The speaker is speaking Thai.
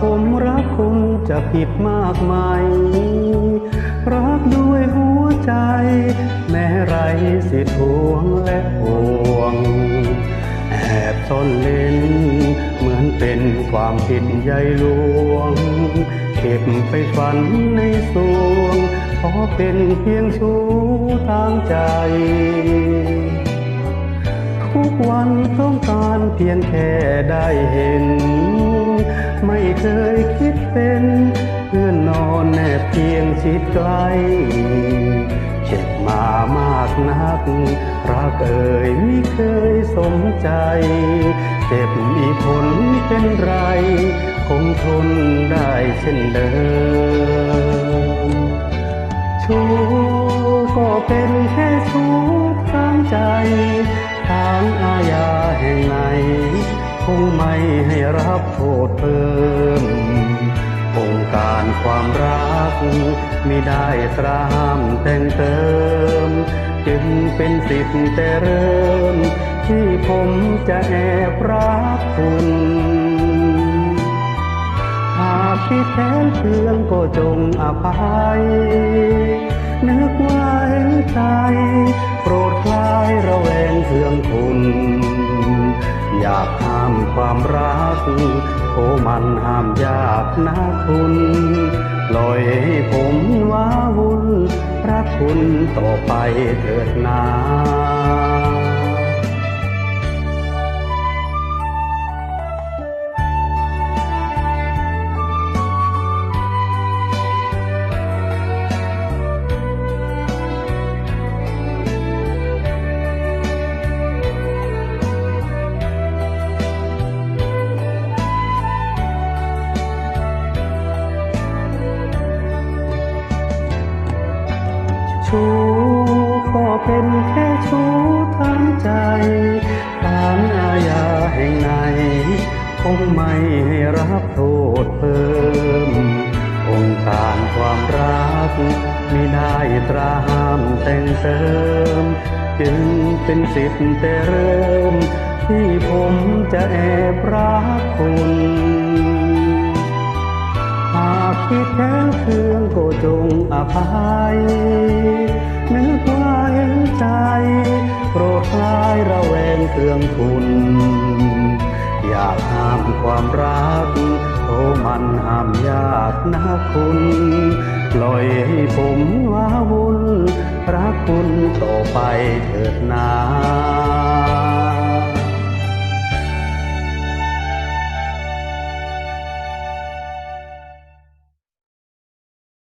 ผมรักคุณจะผิดมากไหมรักด้วยหัวใจ แม้ไรสิทวงและห่วง แอบซ่อนเล่น เหมือนเป็นความผิดใหญ่หลวง เก็บไปฝันในสวง ขอเป็นเพียงชู้ทางใจทุกวันต้องการเพียงแค่ได้เห็น ไม่เคยคิดเป็นเพื่อนนอนแนบเพียงชิดใกล้เจ็บมามากนัก รักเอ่ยไม่เคยสมใจ เจ็บมีผลเป็นไรคงทนได้เช่นเดิมชู้ก็เป็นแค่ชู้ทางใจ ทางอาญาแห่งไหน คงไม่ให้รับโทษเพิ่มองค์การความรักไมิได้ตรามแต่งเติม จึงเป็นสิทธิ์แต่เริ่ม ที่ผมจะแอบรักคุณหากที่แท้เพื่องก็จงอภัย ความรัก โอ้มันห้ามยากนะคุณลอยให้ผมว้าวุ่นรักคุณต่อไปเถิดนา ชู้ก็เป็นแค่ชู้ทางใจทางอาญาแห่งไหนคงไม่ให้รับโทษเพิ่ม องค์การความรักมิได้ตราห้ามแต่งเติม จึงเป็นสิทธิ์แต่เริ่ม ที่ผมจะแอบรักคุณ หากคิดแท้ ก็จงอภัย นึกว่าเห็นใจ โปรดคลายระแวงเครื่องคุณอยากห้ามความรักโอ้มันห้ามยากนะคุณปล่อยให้ผมว้าวุ่นรักคุณต่อไปเถิดนา